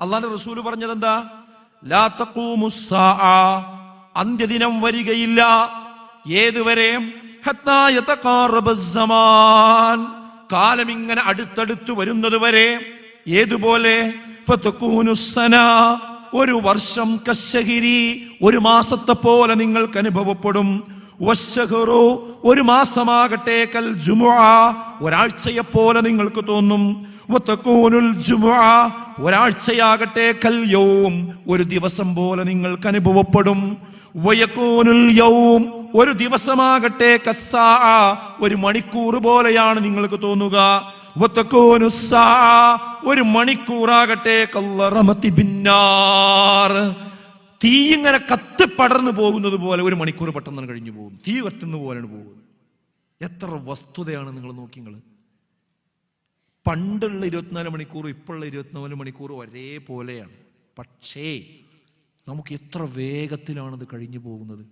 അള്ളാന്റെ റസൂൽ പറഞ്ഞത് എന്താ അന്ത്യദിനം വരികയില്ല. ഏതുവരെ. കാലം ഇങ്ങനെ അടുത്തടുത്ത് വരുന്നത് വരെ ഏതുപോലെ. ഒരു വർഷം കശഹിരി ഒരു മാസത്തെ പോലെ നിങ്ങൾക്ക് അനുഭവപ്പെടും. ഒരു മാസമാകട്ടെ കൽ ജുമുഅ. ഒരാഴ്ചയെ പോലെ നിങ്ങൾക്ക് തോന്നും. ഒരാഴ്ചയാകട്ടെ കൽ ഒരു ദിവസം പോലെ നിങ്ങൾക്ക് അനുഭവപ്പെടും. വയക്കൂനുൽ യവും ഒരു ദിവസമാകട്ടെ കസ്സാ ഒരു മണിക്കൂർ പോലെയാണ് നിങ്ങൾക്ക് തോന്നുക. ഒരു മണിക്കൂറാകട്ടെ കല്ലറമത്തി ബിന്നാർ. തീ ഇങ്ങനെ കത്ത് പടർന്നു പോകുന്നത് പോലെ ഒരു മണിക്കൂർ പെട്ടെന്ന് കഴിഞ്ഞു പോകും. തീ കത്തുന്ന പോലെയാണ് പോകുന്നത്. എത്ര വസ്തുതയാണ് നിങ്ങൾ നോക്കി നിങ്ങൾ പണ്ടുള്ള ഇരുപത്തിനാല് മണിക്കൂർ ഇപ്പോഴുള്ള ഇരുപത്തിനാല് മണിക്കൂർ ഒരേപോലെയാണ്. പക്ഷേ നമുക്ക് എത്ര വേഗത്തിലാണത് കഴിഞ്ഞു പോകുന്നത്